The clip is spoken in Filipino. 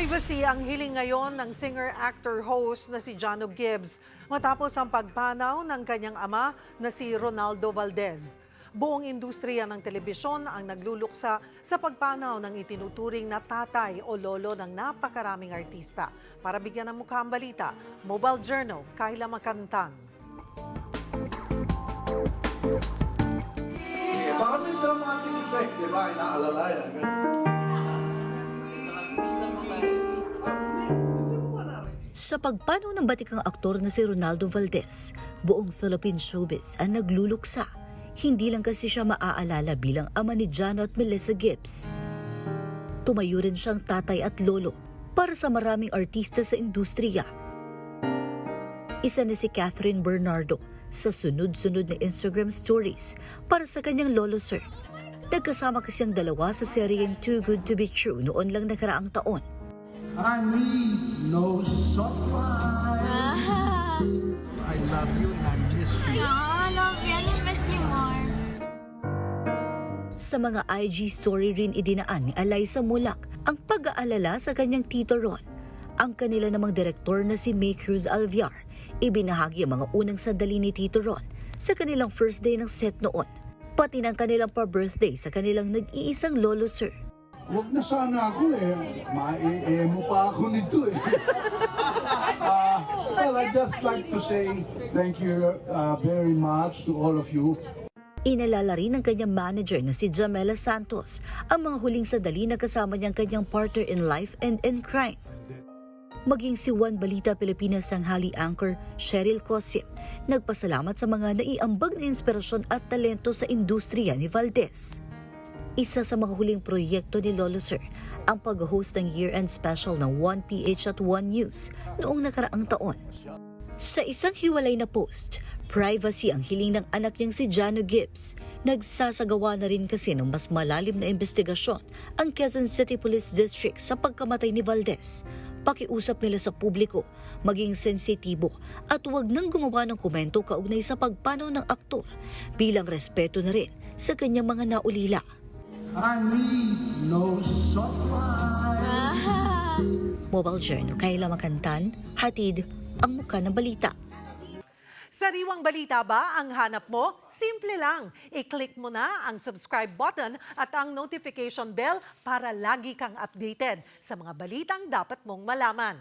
Privacy ang hiling ngayon ng singer-actor-host na si Jano Gibbs matapos ang pagpanaw ng kanyang ama na si Ronaldo Valdez. Buong industriya ng telebisyon ang nagluluksa sa pagpanaw ng itinuturing na tatay o lolo ng napakaraming artista. Para bigyan ng mukha ang balita, Mobile Journal, Kyla Makantan. Parang may dramatic effect, di ba? Inaalalayan. Sa pagpanaw ng batikang aktor na si Ronaldo Valdez, buong Philippine showbiz ang nagluluksa. Hindi lang kasi siya maaalala bilang ama ni Jano at Melissa Gibbs. Tumayo rin siyang tatay at lolo para sa maraming artista sa industriya. Isa na si Catherine Bernardo sa sunod-sunod na Instagram stories para sa kanyang lolo sir. Nagkasama kasi ang dalawa sa seryeng Too Good To Be True noon lang nakaraang taon. I need no soft life. I love you and I miss you. I love you. I miss you more. Sa mga IG story rin idinaan ni Eliza Mulak ang pag-aalala sa kanyang tito Ron. Ang kanila namang direktor na si May Cruz Alviar, ibinahagi ang mga unang sandali ni tito Ron sa kanilang first day ng set noon. Pati ng kanilang pa-birthday sa kanilang nag-iisang lolo sir. Huwag na sana ako eh. Mae-emo pa ako nito eh. Ah, well, I'd just like to say thank you uh, very much to all of you. Inalala rin ng kanyang manager na si Jamela Santos ang mga huling sandali na kasama niyang kanyang partner in life and in crime. Maging si Juan Balita Pilipinas Sanghali anchor Cheryl Cosim, nagpasalamat sa mga naiambag na inspirasyon at talento sa industriya ni Valdez. Isa sa mga huling proyekto ni Lolo Sir ang pag-host ng year-end special ng 1PH at 1 News noong nakaraang taon. Sa isang hiwalay na post, privacy ang hiling ng anak niyang si Jano Gibbs. Nagsasagawa na rin kasi ng mas malalim na investigasyon ang Quezon City Police District sa pagkamatay ni Valdez. Pakiusap nila sa publiko, maging sensitibo at huwag nang gumawa ng komento kaugnay sa pagpanaw ng aktor bilang respeto na rin sa kanyang mga naulila. I need no soft life. Mobile Journal, Kayla Makantan, hatid ang mukha ng balita. Sariwang balita ba ang hanap mo? Simple lang. I-click mo na ang subscribe button at ang notification bell para lagi kang updated sa mga balitang dapat mong malaman.